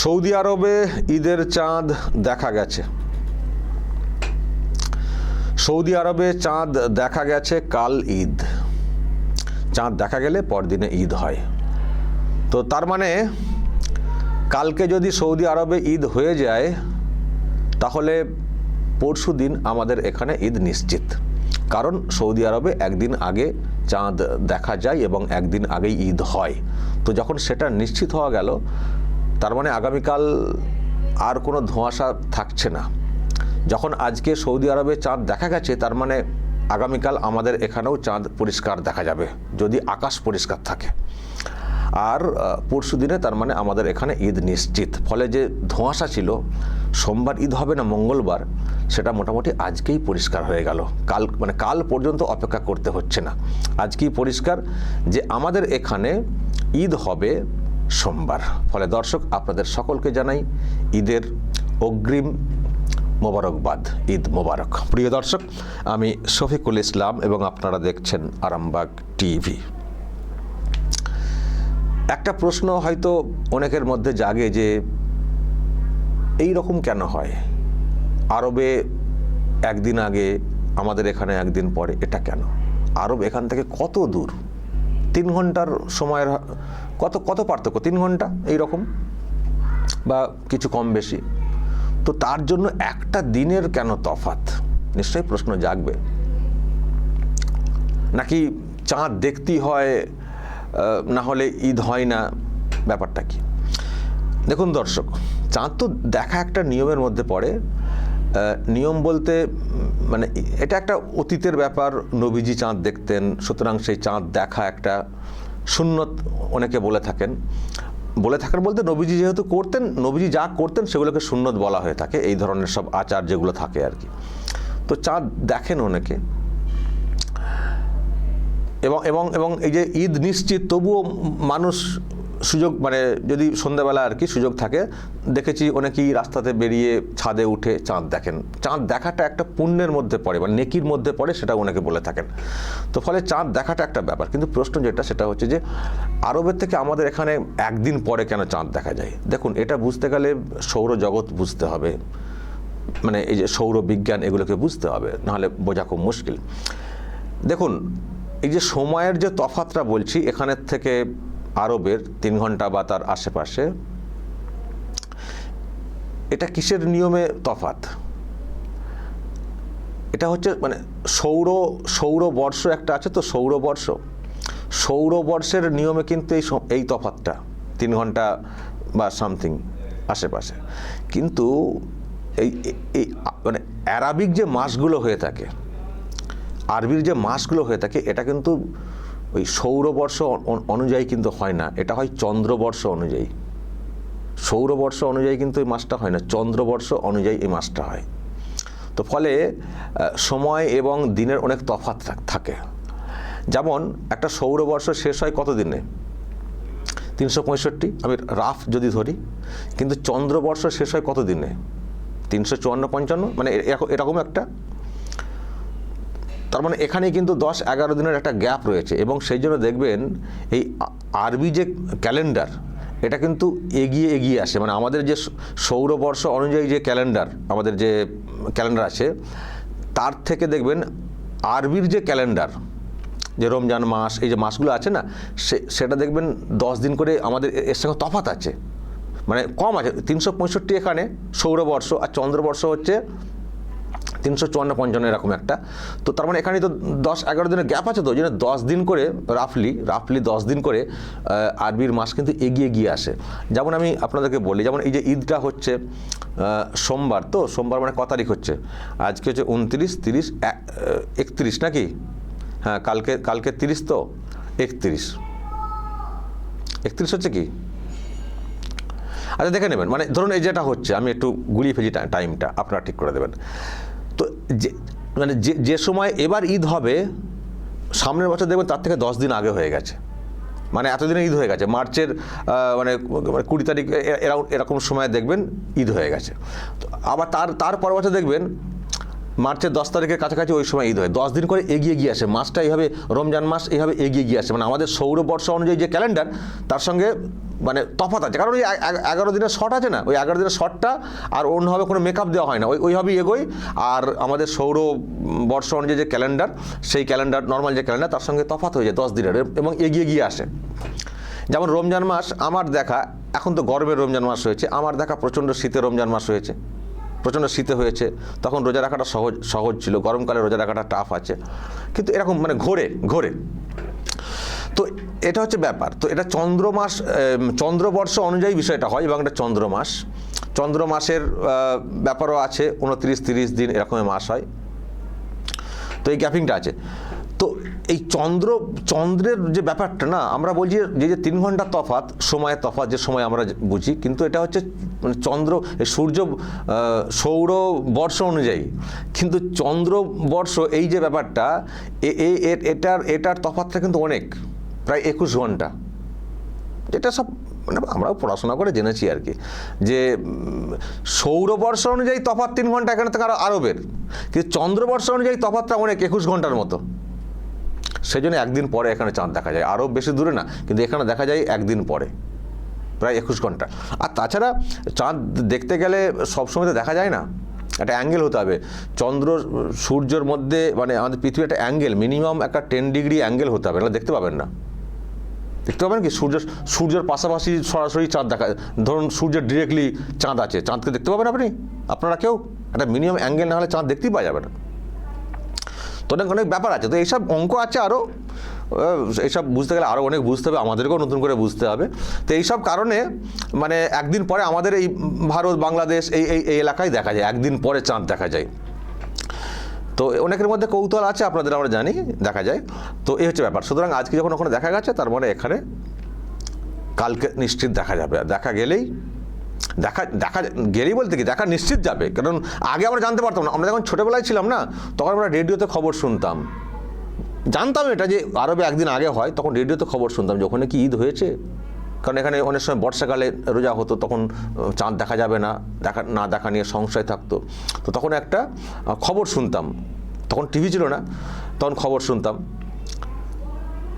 Saudi আরবে ঈদের চাঁদ দেখা গেছে। সৌদি আরবে চাঁদ দেখা গেছে কাল ঈদ। চাঁদ দেখা গেলে পরদিনে ঈদ হয়। তো তার মানে কালকে যদি সৌদি আরবে ঈদ হয়ে যায়, তাহলে পরশু দিন আমাদের এখানে ঈদ নিশ্চিত। কারণ সৌদি আরবে একদিন আগে চাঁদ দেখা যায় এবং একদিন আগেই ঈদ হয়। তো যখন সেটা নিশ্চিত হওয়া গেল তার মানে আগামীকাল আর কোনো ধোঁয়াশা থাকছে না। যখন আজকে সৌদি আরবে চাঁদ দেখা গেছে, তার মানে আগামীকাল আমাদের এখানেও চাঁদ পরিষ্কার দেখা যাবে, যদি আকাশ পরিষ্কার থাকে। আর পরশু দিনে তার মানে আমাদের এখানে ঈদ নিশ্চিত। ফলে যে ধোঁয়াশা ছিল, সোমবার ঈদ হবে না, মঙ্গলবার, সেটা মোটামুটি আজকেই পরিষ্কার হয়ে গেল। কাল মানে কাল পর্যন্ত অপেক্ষা করতে হচ্ছে না। আজকেই পরিষ্কার? যে আমাদের এখানে ঈদ হবে সোমবার। ফলে দর্শক, আপনাদের সকলকে জানাই ঈদের অগ্রিম মোবারকবাদ, ঈদ মোবারক। প্রিয় দর্শক, আমি শফিকুল ইসলাম এবং আপনারা দেখছেন আরামবাগ টিভি। একটা প্রশ্ন হয়তো অনেকের মধ্যে জাগে যে, এই রকম কেন হয়? আরবে একদিন আগে, আমাদের এখানে একদিন পরে, এটা কেন? আরব এখান থেকে কত দূর? তিন ঘণ্টার সময়ের কত কত পার্থক্য? তিন ঘণ্টা এই রকম বা কিছু কম বেশি? তো তার জন্য একটা দিনের কেন তফাত নিশ্চয়ই প্রশ্ন জাগবে। নাকি চাঁদ দেখতেই হয় না হলে ঈদ হয় না? ব্যাপারটা কি? দেখুন দর্শক, চাঁদ তো দেখা একটা নিয়মের মধ্যে পড়ে নিয়ম বলতে মানে এটা একটা অতীতের ব্যাপার। নবীজি চাঁদ দেখতেন, সুতরাং সেই চাঁদ দেখা একটা সুন্নত অনেকে বলে থাকেন। বলে থাকেন বলতে নবীজি যেহেতু করতেন, নবীজি যা করতেন সেগুলোকে সুন্নত বলা হয়ে থাকে, এই ধরনের সব আচার যেগুলো থাকে আর কি। তো চাঁদ দেখেন অনেকে। এবং এবং এবং এই যে ঈদ নিশ্চিত, তবুও মানুষ সুযোগ মানে যদি সন্ধ্যাবেলা আর কি সুযোগ থাকে, দেখেছি অনেকেই রাস্তাতে বেরিয়ে ছাদে উঠে চাঁদ দেখেন। চাঁদ দেখাটা একটা পুণ্যের মধ্যে পড়ে বা নেকির মধ্যে পড়ে সেটা অনেকে বলে থাকেন। তো ফলে চাঁদ দেখাটা একটা ব্যাপার। কিন্তু প্রশ্ন যেটা, সেটা হচ্ছে যে, আরবের থেকে আমাদের এখানে একদিন পরে কেন চাঁদ দেখা যায়? দেখুন, এটা বুঝতে গেলে সৌরজগৎ বুঝতে হবে। মানে এই যে সৌর বিজ্ঞান এগুলোকে বুঝতে হবে, নাহলে বোঝা খুব মুশকিল। দেখুন, এই যে সময়ের যে তফাতটা বলছি, এখানের থেকে আরবের তিন ঘণ্টা বা তার আশেপাশে। এটা কিসের নিয়মে তফাত এটা হচ্ছে মানে সৌর, সৌরবর্ষ একটা আছে তো, সৌরবর্ষ। সৌরবর্ষের নিয়মে কিন্তু এই এই তফাতটা তিন ঘণ্টা বা সামথিং আশেপাশে। কিন্তু এই এই মানে অ্যারাবিক যে মাসগুলো হয়ে থাকে, আরবির যে মাসগুলো হয়ে থাকে, এটা কিন্তু ওই সৌরবর্ষ অনুযায়ী কিন্তু হয় না। এটা হয় চন্দ্রবর্ষ অনুযায়ী। সৌরবর্ষ অনুযায়ী কিন্তু এই মাসটা হয় না, চন্দ্রবর্ষ অনুযায়ী এই মাসটা হয়। তো ফলে সময় এবং দিনের অনেক তফাৎ থাকে যেমন, একটা সৌরবর্ষ শেষ হয় কত দিনে তিনশো পঁয়ষট্টি, আমি রাফ যদি ধরি, কিন্তু চন্দ্রবর্ষ শেষ হয় কত দিনে তিনশো চুয়ান্ন পঞ্চান্ন মানে এরকম একটা তার মানে এখানে কিন্তু দশ এগারো দিনের একটা গ্যাপ রয়েছে এবং সেই জন্য দেখবেন এই আরবি যে ক্যালেন্ডার, এটা কিন্তু এগিয়ে এগিয়ে আসে। মানে আমাদের যে সৌরবর্ষ অনুযায়ী যে ক্যালেন্ডার, আমাদের যে ক্যালেন্ডার আছে, তার থেকে দেখবেন আরবির যে ক্যালেন্ডার, যে রমজান মাস, এই যে মাসগুলো আছে না, সে সেটা দেখবেন দশ দিন করে আমাদের এর সঙ্গে তফাত আছে। মানে কম আছে, তিনশো পঁয়ষট্টি এখানে সৌরবর্ষ আর চন্দ্রবর্ষ হচ্ছে তিনশো চুয়ান্ন পঞ্চান্ন এরকম একটা। তো তার মানে এখানে তো দশ এগারো দিনের গ্যাপ আছে তো, ওই জন্য দশ দিন করে রাফলি রাফলি দশ দিন করে আরবির মাস কিন্তু এগিয়ে গিয়ে আসে। যেমন আমি আপনাদেরকে বলি, যেমন এই যে ঈদটা হচ্ছে সোমবার, তো সোমবার মানে ক তারিখ হচ্ছে? আজকে হচ্ছে উনত্রিশ, তিরিশ একত্রিশ নাকি? হ্যাঁ কালকে কালকে তিরিশ তো? একত্রিশ। একত্রিশ হচ্ছে কি? আচ্ছা দেখে নেবেন। মানে ধরুন এই যেটা হচ্ছে, আমি একটু গুলিয়ে ফেলি টাইমটা, আপনারা ঠিক করে দেবেন। যে মানে যে যে সময় এবার ঈদ হবে, সামনের বছর দেখবেন তার থেকে দশ দিন আগে হয়ে গেছে। মানে এতদিনে ঈদ হয়ে গেছে। মার্চের মানে মানে কুড়ি তারিখ এরকম এরকম সময় দেখবেন ঈদ হয়ে গেছে। আবার তার তার পর বছর দেখবেন মার্চের দশ তারিখের কাছাকাছি ওই সময় ঈদ হয়। দশ দিন করে এগিয়ে গিয়ে আসে। মাসটা এইভাবে রমজান মাস এইভাবে এগিয়ে গিয়ে আসে। মানে আমাদের সৌরবর্ষ অনুযায়ী যে ক্যালেন্ডার, তার সঙ্গে মানে তফাত আছে। কারণ ওই এগারো দিনের শট আছে না? ওই এগারো দিনের শটটা আর অন্যভাবে কোনো মেকআপ দেওয়া হয় না। ওই, ওইভাবেই এগোই। আর আমাদের সৌর বর্ষ অনুযায়ী যে ক্যালেন্ডার, সেই ক্যালেন্ডার নর্মাল যে ক্যালেন্ডার, তার সঙ্গে তফাত হয়ে যায় দশ দিনের। এবং এগিয়ে গিয়ে আসে। যেমন রমজান মাস, আমার দেখা, এখন তো গরমের রমজান মাস হয়েছে। আমার দেখা প্রচণ্ড শীতের রমজান মাস হয়েছে। প্রচণ্ড শীতে হয়েছে তখন রোজা রাখাটা সহজ সহজ ছিল গরমকালে রোজা রাখাটা টাফ আছে। কিন্তু এরকম মানে ঘোরে ঘোরে। তো এটা হচ্ছে ব্যাপার। তো এটা চন্দ্রমাস চন্দ্রবর্ষ অনুযায়ী বিষয়টা হয় এবং এটা চন্দ্র মাস। চন্দ্র মাসের আহ, ব্যাপারও আছে উনত্রিশ তিরিশ দিন এরকমের মাস হয়। তো এই গ্যাপিংটা আছে। তো এই চন্দ্র, চন্দ্রের যে ব্যাপারটা না, আমরা বলছি যে যে তিন ঘণ্টা তফাত সময়ের তফাত যে সময় আমরা বুঝি, কিন্তু এটা হচ্ছে মানে চন্দ্র সূর্য সৌর বর্ষ অনুযায়ী। কিন্তু চন্দ্র বর্ষ, এই যে ব্যাপারটা এটার এটার তফাতটা কিন্তু অনেক, প্রায় একুশ ঘণ্টা। এটা সব মানে আমরাও পড়াশোনা করে জেনেছি আর কি, যে সৌরবর্ষ অনুযায়ী তফাৎ তিন ঘণ্টা, এখানে থেকে আরও আরবের কিন্তু চন্দ্রবর্ষ অনুযায়ী তফাতটা অনেক, একুশ ঘণ্টার মতো। সেই জন্য একদিন পরে এখানে চাঁদ দেখা যায়। আরও বেশি দূরে না, কিন্তু এখানে দেখা যায় একদিন পরে, প্রায় একুশ ঘণ্টা। আর তাছাড়া চাঁদ দেখতে গেলে সবসময় তো দেখা যায় না। একটা অ্যাঙ্গেল হতে হবে। চন্দ্র, সূর্যের মধ্যে মানে আমাদের পৃথিবী একটা অ্যাঙ্গেল, মিনিমাম একটা টেন ডিগ্রি অ্যাঙ্গেল হতে হবে। না দেখতে পাবেন না। দেখতে পাবেন কি? সূর্য, সূর্যের পাশাপাশি সরাসরি চাঁদ দেখা ধরুন সূর্যের ডিরেক্টলি চাঁদ আছে। চাঁদকে দেখতে পাবেন আপনি? আপনারা কেউ? একটা মিনিমাম অ্যাঙ্গেল না হলে চাঁদ দেখতেই পাওয়া যাবে না। তো অনেক অনেক ব্যাপার আছে, তো এইসব অঙ্ক আছে আরও এইসব বুঝতে গেলে আরও অনেক বুঝতে হবে, আমাদেরকেও নতুন করে বুঝতে হবে। তো এইসব কারণে মানে একদিন পরে আমাদের এই ভারত, বাংলাদেশ এই এই এলাকায় দেখা যায়, একদিন পরে চাঁদ দেখা যায়। তো অনেকের মধ্যে কৌতূহল আছে, আপনাদের আমরা জানি, দেখা যায়। তো এই হচ্ছে ব্যাপার, সুতরাং আজকে যখন ওখানে দেখা গেছে, তার মানে এখানে কালকে নিশ্চিত দেখা যাবে। দেখা গেলেই দেখা দেখা গেলেই বলতে কি, দেখা নিশ্চিত যাবে। কারণ আগে আমরা জানতে পারতাম না। আমরা যখন ছোটোবেলায় ছিলাম না, তখন আমরা রেডিওতে খবর শুনতাম। জানতাম এটা যে আরবে একদিন আগে হয়, তখন রেডিওতে খবর শুনতাম যে ওখানে কি ঈদ হয়েছে। কারণ এখানে অনেক সময় বর্ষাকালে রোজা হতো, তখন চাঁদ দেখা যাবে না, দেখা না দেখা নিয়ে সংশয় থাকতো। তো তখন একটা খবর শুনতাম। তখন টিভি ছিল না, তখন খবর শুনতাম।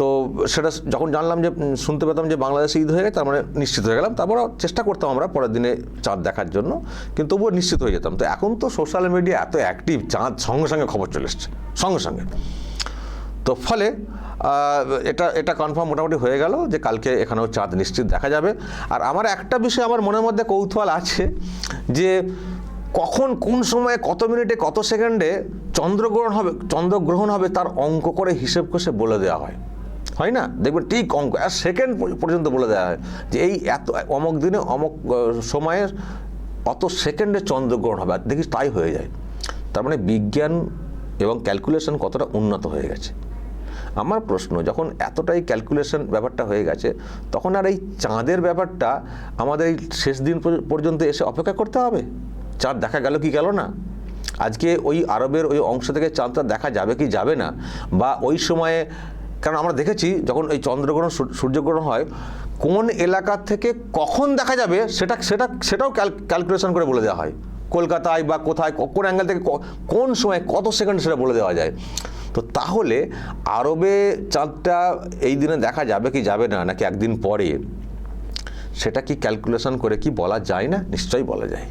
তো সেটা যখন জানলাম যে শুনতে পেতাম যে বাংলাদেশে ঈদ হয়ে গেছে, তার মানে নিশ্চিত হয়ে গেলাম। তারপর চেষ্টা করতাম আমরা পরের দিনে চাঁদ দেখার জন্য, কিন্তু তবুও নিশ্চিত হয়ে যেতাম। তো এখন তো সোশ্যাল মিডিয়া এত অ্যাক্টিভ চাঁদ সঙ্গে সঙ্গে খবর চলে এসছে, সঙ্গে সঙ্গে। তো ফলে এটা এটা কনফার্ম মোটামুটি হয়ে গেল যে কালকে এখানেও চাঁদ নিশ্চিত দেখা যাবে। আর আমার একটা বিষয় আমার মনের মধ্যে কৌতূহল আছে যে, কখন কোন সময়ে, কত মিনিটে, কত সেকেন্ডে চন্দ্রগ্রহণ হবে চন্দ্রগ্রহণ হবে তার অঙ্ক করে হিসেব কষে বলে দেওয়া হয়। হয় না? দেখবেন ঠিক অঙ্ক, আর সেকেন্ড পর্যন্ত বলে দেওয়া হয় যে এই এত, অমক দিনে অমক সময়ে অত সেকেন্ডে চন্দ্রগ্রহণ হবে, আর দেখিস তাই হয়ে যায়। তার মানে বিজ্ঞান এবং ক্যালকুলেশন কতটা উন্নত হয়ে গেছে। আমার প্রশ্ন, যখন এতটাই ক্যালকুলেশন ব্যাপারটা হয়ে গেছে, তখন আর এই চাঁদের ব্যাপারটা আমাদের এই শেষ দিন পর্য- পর্যন্ত এসে অপেক্ষা করতে হবে? চাঁদ দেখা গেল কি গেল না? আজকে ওই আরবের ওই অংশ থেকে চাঁদটা দেখা যাবে কি যাবে না? বা ওই সময়ে কারণ আমরা দেখেছি যখন এই চন্দ্রগ্রহণ সূর- সূর্যগ্রহণ হয়, কোন এলাকা থেকে কখন দেখা যাবে সেটা সেটা, সেটাও ক্যালকুলেশন করে বলে দেওয়া হয়। কলকাতায় বা কোথায় কোন অ্যাঙ্গেল থেকে কোন সময় কত সেকেন্ড সেটা বলে দেওয়া যায়। তো তাহলে আরবে চাঁদটা এই দিনে দেখা যাবে কি যাবে না, নাকি একদিন পরে? সেটা কি ক্যালকুলেশন করে কি বলা যায় না? নিশ্চয়ই বলা যায়।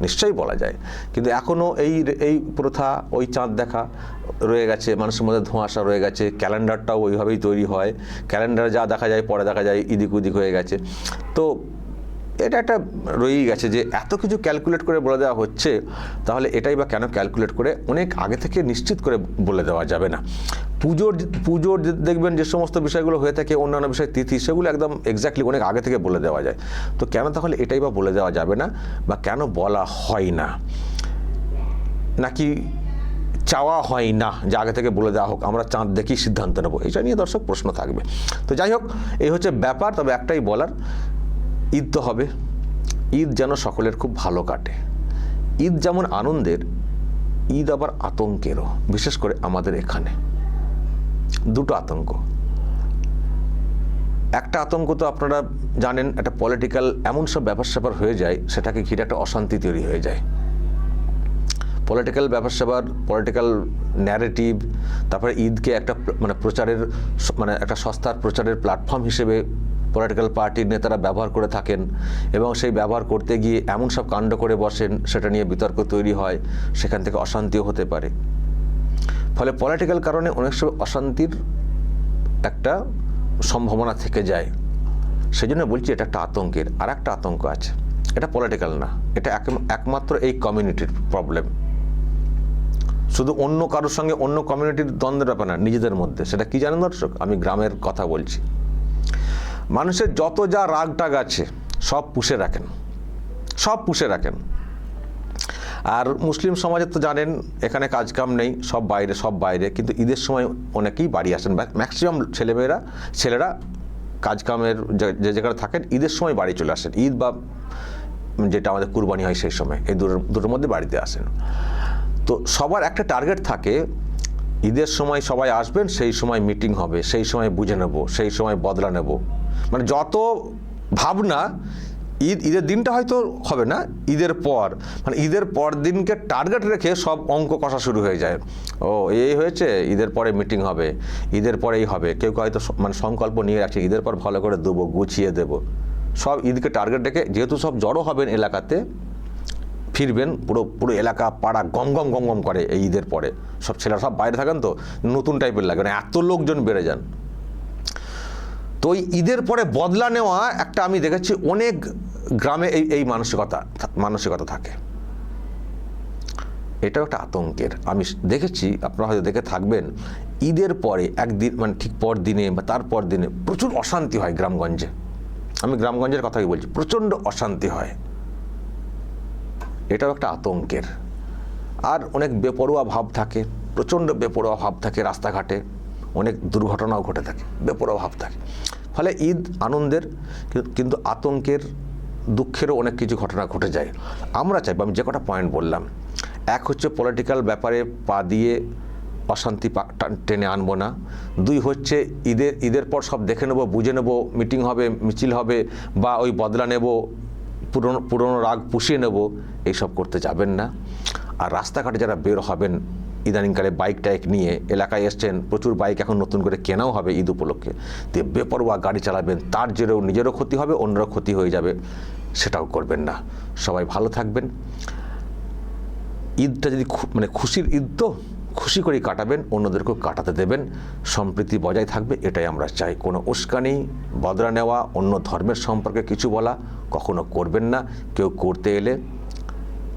নিশ্চয়ই বলা যায়। কিন্তু এখনও এই এই প্রথা, ওই চাঁদ দেখা রয়ে গেছে, মানুষের মধ্যে ধোঁয়াশা রয়ে গেছে, ক্যালেন্ডারটাও ওইভাবেই তৈরি হয়। ক্যালেন্ডার যা দেখা যায়, পরে দেখা যায়, ইদিক উদিক হয়ে গেছে। তো এটা একটা রয়েই গেছে যে এত কিছু ক্যালকুলেট করে বলে দেওয়া হচ্ছে, তাহলে এটাই বা কেন ক্যালকুলেট করে অনেক আগে থেকে নিশ্চিত করে বলে দেওয়া যাবে না। পুজোর পুজোর দেখবেন যে সমস্ত বিষয়গুলো হয়ে থাকে, অন্যান্য বিষয়, তিথি, সেগুলো একদম এক্স্যাক্টলি অনেক আগে থেকে বলে দেওয়া যায়। তো কেন তাহলে এটাই বা বলে দেওয়া যাবে না বা কেন বলা হয় না? নাকি চাওয়া হয় না, যে আগে থেকে বলে দেওয়া হোক, আমরা চাঁদ দেখি সিদ্ধান্ত নেব। এটা নিয়ে দর্শক প্রশ্ন থাকবে। তো যাই হোক, এই হচ্ছে ব্যাপার, তবে একটাই বলার, ঈদ তো হবে। ঈদ যেন সকলের খুব ভালো কাটে। ঈদ যেমন আনন্দের, ঈদ আবার আতঙ্কেরও, বিশেষ করে আমাদের এখানে। দুটো আতঙ্ক। একটা আতঙ্ক তো আপনারা জানেন, একটা পলিটিক্যাল এমন সব ব্যাপার স্যাপার হয়ে যায়, সেটাকে ঘিরে একটা অশান্তি তৈরি হয়ে যায়। পলিটিক্যাল ব্যাপার স্যাপার পলিটিক্যাল ন্যারেটিভ তারপরে ঈদকে একটা মানে প্রচারের মানে একটা সস্তার প্রচারের প্ল্যাটফর্ম হিসেবে পলিটিক্যাল পার্টির নেতারা ব্যবহার করে থাকেন এবং সেই ব্যবহার করতে গিয়ে এমন সব কাণ্ড করে বসেন, সেটা নিয়ে বিতর্ক তৈরি হয়, সেখান থেকে অশান্তিও হতে পারে। ফলে পলিটিক্যাল কারণে অনেক সময় অশান্তির একটা সম্ভাবনা থেকে যায়। সেই জন্য বলছি এটা একটা আতঙ্কের আর একটা আতঙ্ক আছে। এটা পলিটিক্যাল না, এটা একমাত্র এই কমিউনিটির প্রবলেম শুধু অন্য কারোর সঙ্গে অন্য কমিউনিটির দ্বন্দ্বের ব্যাপার না, নিজেদের মধ্যে। সেটা কি জানেন দর্শক? আমি গ্রামের কথা বলছি। মানুষের যত যা রাগ টাগ আছে, সব পুষে রাখেন। সব পুষে রাখেন। আর মুসলিম সমাজে তো জানেন, এখানে কাজকাম নেই, সব বাইরে সব বাইরে। কিন্তু ঈদের সময় অনেকেই বাড়ি আসেন। ম্যাক্সিমাম ছেলেমেয়েরা, ছেলেরা কাজকামের যে- জায়গায় থাকেন, ঈদের সময় বাড়ি চলে আসেন। ঈদ বা যেটা আমাদের কুরবানি হয় সেই সময়, এই দুটোর মধ্যে বাড়িতে আসেন। তো সবার একটা টার্গেট থাকে, ঈদের সময় সবাই আসবেন, সেই সময় মিটিং হবে, সেই সময় বুঝে নেব, সেই সময় বদলা নেব। মানে যত ভাবনা, ঈদ, ঈদের দিনটা হয়তো হবে না, ঈদের পর মানে ঈদের পর দিনকে টার্গেট রেখে সব অঙ্ক কষা শুরু হয়ে যায়। ও, এই হয়েছে, ঈদের পরে মিটিং হবে, ঈদের পরেই হবে। কেউ হয়তো মানে সংকল্প নিয়ে রাখছে, ঈদের পর ভালো করে দেবো গুছিয়ে দেবো। সব ঈদকে টার্গেট রেখে, যেহেতু সব জড়ো হবেন এলাকাতে ফিরবেন, পুরো পুরো এলাকা, পাড়া গম গম গম গম করে এই ঈদের পরে। সব ছেলেরা সব বাইরে থাকেন তো, নতুন টাইপের লাগে মানে এত লোকজন বেড়ে যান। তো ওই ঈদের পরে বদলা নেওয়া একটা আমি দেখেছি, অনেক গ্রামে এই এই মানসিকতা মানসিকতা থাকে। এটাও একটা আতঙ্কের। আমি দেখেছি, আপনারা হয়তো দেখে থাকবেন, ঈদের পরে একদিন মানে ঠিক পর দিনে বা তারপর দিনে প্রচুর অশান্তি হয় গ্রামগঞ্জে। আমি গ্রামগঞ্জের কথাই বলছি, প্রচণ্ড অশান্তি হয়। এটাও একটা আতঙ্কের। আর অনেক বেপরোয়া ভাব থাকে, প্রচণ্ড বেপরোয়া ভাব থাকে রাস্তাঘাটে, অনেক দুর্ঘটনাও ঘটে থাকে, বেপরোয়া ভাব থাকে। ফলে ঈদ আনন্দের কিন্তু আতঙ্কের, দুঃখেরও অনেক কিছু ঘটনা ঘটে যায়। আমরা চাইব, আমি যে কটা পয়েন্ট বললাম, এক হচ্ছে পলিটিক্যাল ব্যাপারে পা দিয়ে অশান্তি টেনে আনব না। দুই হচ্ছে ঈদের ঈদের পর সব দেখে নেব, বুঝে নেব, মিটিং হবে, মিছিল হবে, বা ওই বদলা নেব পুরনো পুরনো রাগ পুষিয়ে নেব, এইসব করতে যাবেন না। আর রাস্তাঘাটে যারা বের হবেন, ইদানিংকালে বাইক টাইক নিয়ে এলাকায় এসছেন, প্রচুর বাইক এখন নতুন করে কেনাও হবে ঈদ উপলক্ষে। দিয়ে বেপরোয়া গাড়ি চালাবেন, তার জেরেও নিজেরও ক্ষতি হবে, অন্যরও ক্ষতি হয়ে যাবে, সেটাও করবেন না। সবাই ভালো থাকবেন। ঈদটা যদি মানে খুশির ঈদ তো খুশি করেই কাটাবেন, অন্যদেরকেও কাটাতে দেবেন। সম্প্রীতি বজায় থাকবে, এটাই আমরা চাই। কোনো উস্কানি বদরা নেওয়া, অন্য ধর্মের সম্পর্কে কিছু বলা, কখনো করবেন না। কেউ করতে এলে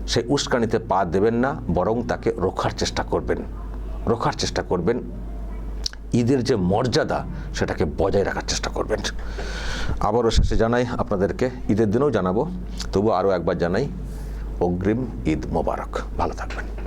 সেই উস্কানিতে পা দেবেন না, বরং তাকে রক্ষার চেষ্টা করবেন। রক্ষার চেষ্টা করবেন। ঈদের যে মর্যাদা, সেটাকে বজায় রাখার চেষ্টা করবেন। আবারও শেষে জানাই আপনাদেরকে, ঈদের দিনেও জানাব। তবু আরও একবার জানাই, অগ্রিম ঈদ মোবারক। ভালো থাকবেন।